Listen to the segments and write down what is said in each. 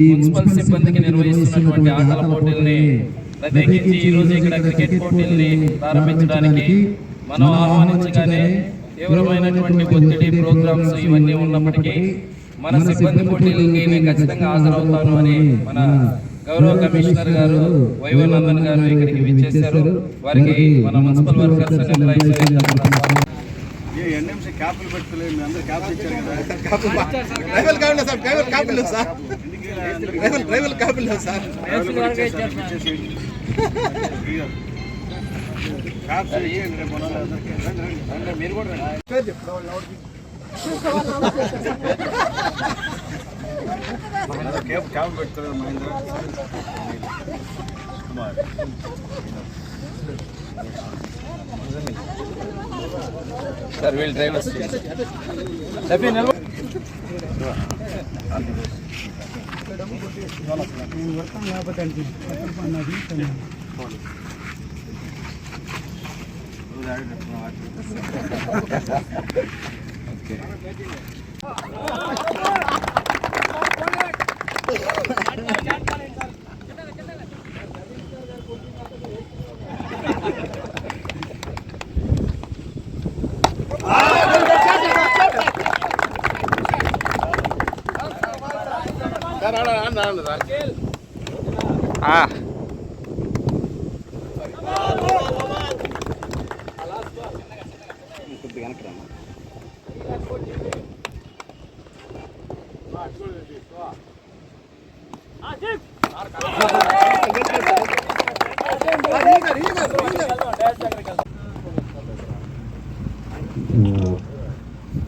Municipal సిబ్బందికి నిర్వహిస్తున్నటువంటి ఆటల పోటీల్ని ప్రత్యేకించి ఈ రోజు ఇక్కడ క్రికెట్ పోటీల్ని ప్రారంభించడానికి మనం ఆహ్వానించగానే తీవ్రమైనటువంటి ఒత్తిడి ప్రోగ్రామ్స్ ఇవన్నీ ఉన్నప్పటికీ మన సిబ్బంది పోటీలకి నేను ఖచ్చితంగా హాజరవుతాను అని మన గౌరవ కమిషనర్ గారు వైవనందన్ గారు ఇక్కడికి విచ్చేశారు. వారికి మన మున్సిపల్ వర్కర్స్ ఎంప్లాయీస్ ఏ ఎన్ఎంసీ క్యాపులు పెట్టుకోలేదు మీ అందరు క్యాపులు ఇచ్చారు కదా. డ్రైవర్ కావాలి సార్ డ్రైవర్ కాపులు లేవు సార్. డ్రైవర్ డ్రైవర్ కాపులు లేవు సార్. క్యాప్స్ ఇచ్చేయండి రేపు మన వాళ్ళు అందరికీ. రండి, రండి, రండి, మీరు కూడా రండి. Cap cap Mahendra Kumar sir వీళ్ళు డ్రైవర్స్ రోజు ఆడి పెట్టుకున్నాం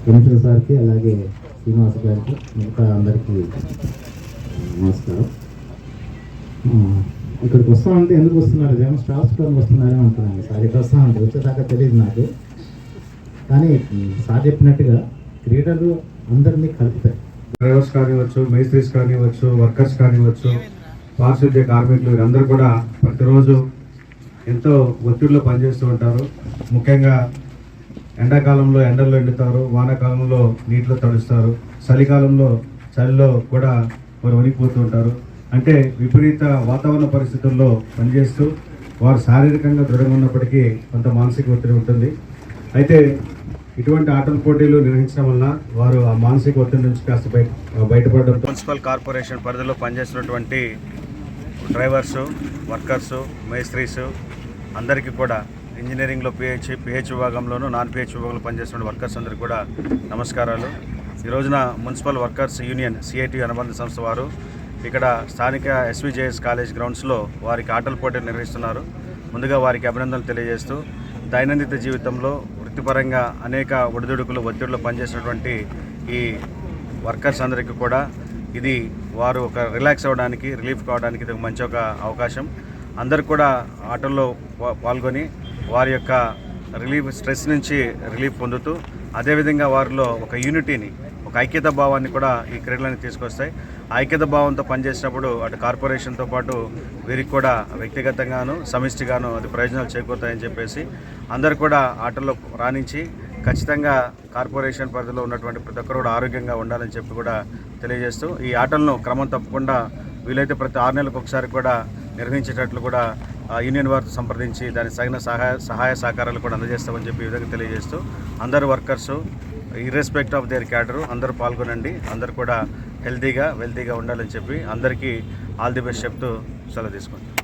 కమిషనర్ సార్కి అలాగే శ్రీనివాస గారికి మిగతా అందరికీ నమస్కారం. ఆ, ఇక్కడికి వస్తామంటే ఎందుకు వస్తున్నారు? ఏమో స్టాఫ్ స్టోర్కి వస్తున్నారేమో అంటున్నాను. సార్ ఇక్కడ వస్తామంటే వచ్చేదాకా తెలియదు నాకు. కానీ సార్ చెప్పినట్టుగా క్రీడలు అందరినీ కలుపుతాయి. డ్రైవర్స్ కానివ్వచ్చు మేస్త్రీస్ కానివ్వచ్చు వర్కర్స్ కానివ్వచ్చు పారిశుద్ధ్య కార్మికులు వీరందరూ కూడా ప్రతిరోజు ఎంతో ఒత్తిడిలో పనిచేస్తూ ఉంటారు. ముఖ్యంగా ఎండాకాలంలో ఎండల్లో ఎండుతారు వానాకాలంలో నీటిలో తడుస్తారు. చలికాలంలో చలిలో కూడా వారు వణికిపోతూ ఉంటారు అంటే విపరీత వాతావరణ పరిస్థితుల్లో పనిచేస్తూ వారు శారీరకంగా దృఢంగా ఉన్నప్పటికీ కొంత మానసిక ఒత్తిడి ఉంటుంది. అయితే ఇటువంటి ఆటల పోటీలు నిర్వహించడం వలన వారు ఆ మానసిక ఒత్తిడి నుంచి కాస్త బయట బయటపడడం మున్సిపల్ కార్పొరేషన్ పరిధిలో పనిచేస్తున్నటువంటి డ్రైవర్సు వర్కర్సు మేస్త్రీసు అందరికీ కూడా ఇంజనీరింగ్లో పిహెచ్ పిహెచ్ విభాగంలోనూ నాన్ పిహెచ్ విభాగంలో పనిచేస్తున్న వర్కర్స్ అందరికీ కూడా నమస్కారాలు. ఈ రోజున మున్సిపల్ వర్కర్స్ యూనియన్ సిఐటి అనుబంధ సంస్థ వారు ఇక్కడ స్థానిక ఎస్విజేఎస్ కాలేజ్ గ్రౌండ్స్లో వారికి ఆటల పోటీలు నిర్వహిస్తున్నారు. ముందుగా వారికి అభినందనలు తెలియజేస్తూ దైనందిన జీవితంలో వృత్తిపరంగా అనేక ఒడిదుడుకులు ఒత్తిడిలో పనిచేసినటువంటి ఈ వర్కర్స్ అందరికీ కూడా ఇది వారు ఒక రిలాక్స్ అవ్వడానికి రిలీఫ్ కావడానికి ఇది ఒక మంచి ఒక అవకాశం. అందరు కూడా ఆటల్లో పాల్గొని వారి యొక్క రిలీఫ్ స్ట్రెస్ నుంచి రిలీఫ్ పొందుతూ అదేవిధంగా వారిలో ఒక యూనిటీని ఒక ఐక్యత భావాన్ని కూడా ఈ క్రీడలని తీసుకొస్తాయి. ఐక్యత భావంతో పనిచేసినప్పుడు అటు కార్పొరేషన్తో పాటు వీరికి కూడా వ్యక్తిగతంగాను సమిష్టిగాను అది ప్రయోజనాలు చేకూరుతాయని చెప్పేసి అందరు కూడా ఆటల్లో రాణించి ఖచ్చితంగా కార్పొరేషన్ పరిధిలో ఉన్నటువంటి ప్రతి ఒక్కరు కూడా ఆరోగ్యంగా ఉండాలని చెప్పి కూడా తెలియజేస్తూ ఈ ఆటలను క్రమం తప్పకుండా వీలైతే ప్రతి ఆరు నెలలకు ఒకసారి కూడా నిర్వహించేటట్లు కూడా యూనియన్ వారితో సంప్రదించి దానికి తగిన సహాయ సహాయ సహకారాలు కూడా అందజేస్తామని చెప్పి ఈ విధంగా తెలియజేస్తూ అందరు workers irrespective of their cadre అందరూ పాల్గొనండి. అందరు కూడా హెల్తీగా వెల్తీగా ఉండాలని చెప్పి అందరికీ ఆల్ ది బెస్ట్ చెప్తూ సెలవు తీసుకుంటాం